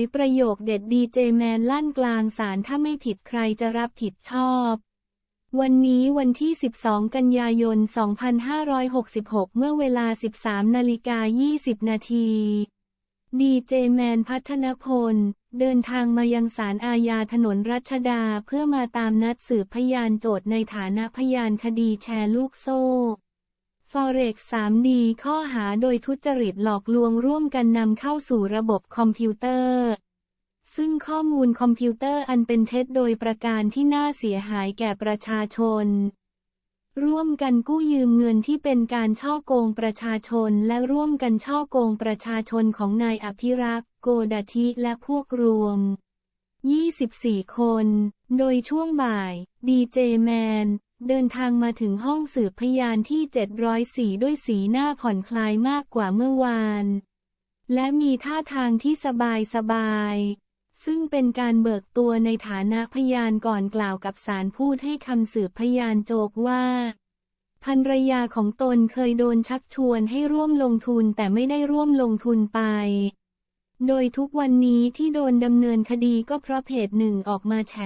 ยประโยคเด็ดดีเจแมนลั่นกลางศาลถ้าไม่ผิดใครจะรับผิดชอบ วันนี้วันที่ 12 กันยายน 2566 เมื่อเวลา 13นาฬิกา20 นาทีดีเจแมนพัฒนพล เดินทางมายังศาลอาญาถนนรัชดาเพื่อมาตามนัดสืบพยานโจทย์ในฐานะพยานคดีแชร์ลูกโซ่ Forex 3D ข้อหาโดยทุจริตหลอกลวงร่วมกันนำเข้าสู่ระบบคอมพิวเตอร์ ซึ่งข้อมูลคอมพิวเตอร์อันเป็นเท็จโดยประการที่น่าเสียหายแก่ประชาชน ร่วมกันกู้ยืมเงินที่เป็นการช่อโกงประชาชนและร่วมกันช่อโกงประชาชนของนายอภิรักษ์ โกดาธิและพวกรวม 24 คน โดยช่วงบ่าย ดีเจแมน เดินทางมาถึงห้องสืบพยานที่ 704 ด้วยสีหน้าผ่อนคลายมากกว่าเมื่อวาน และมีท่าทางที่สบายสบายๆซึ่งเป็นการเบิกตัวในฐานะพยานก่อนกล่าวกับศาลพูดให้คำสืบพยานโจกว่าภรรยาของตนเคยโดนชักชวนให้ร่วมลงทุนแต่ไม่ได้ร่วมลงทุนไป โดยทุกวันนี้ที่โดนดำเนินคดีก็เพราะเพจหนึ่งออกมาแฉ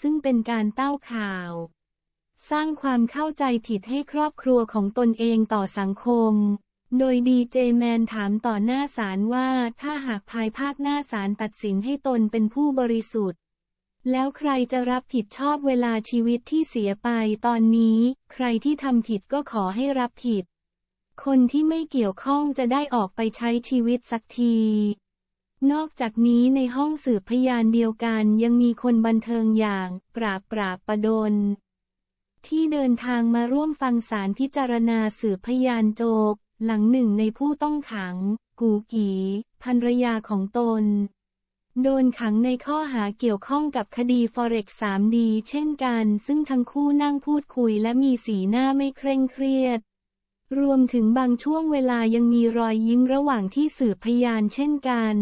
ซึ่งเป็นการเต้าข่าว สร้างความเข้าใจผิดให้ครอบครัวของตนเองต่อสังคม โดยดีเจแมนถามต่อหน้าศาลว่าถ้าหากภายภาคหน้าศาลตัดสินให้ตนเป็นผู้บริสุทธิ์ แล้วใครจะรับผิดชอบเวลาชีวิตที่เสียไปตอนนี้ ใครที่ทำผิดก็ขอให้รับผิด คนที่ไม่เกี่ยวข้องจะได้ออกไปใช้ชีวิตสักทีนอกจากนี้ในห้องสืบพยานเดียวกันยังมีคนบันเทิงอย่าง ปราบปราบประดน ที่เดินทางมาร่วมฟังสารพิจารณาสืบพยานโจก หลังหนึ่งในผู้ต้องขัง กูกีภรรยาของตน โดนขังในข้อหาเกี่ยวข้องกับคดี Forex 3D เช่นกัน ซึ่งทั้งคู่นั่งพูดคุยและมีสีหน้าไม่เคร่งเครียด รวมถึงบางช่วงเวลายังมีรอยยิ้มระหว่างที่สืบพยานเช่นกัน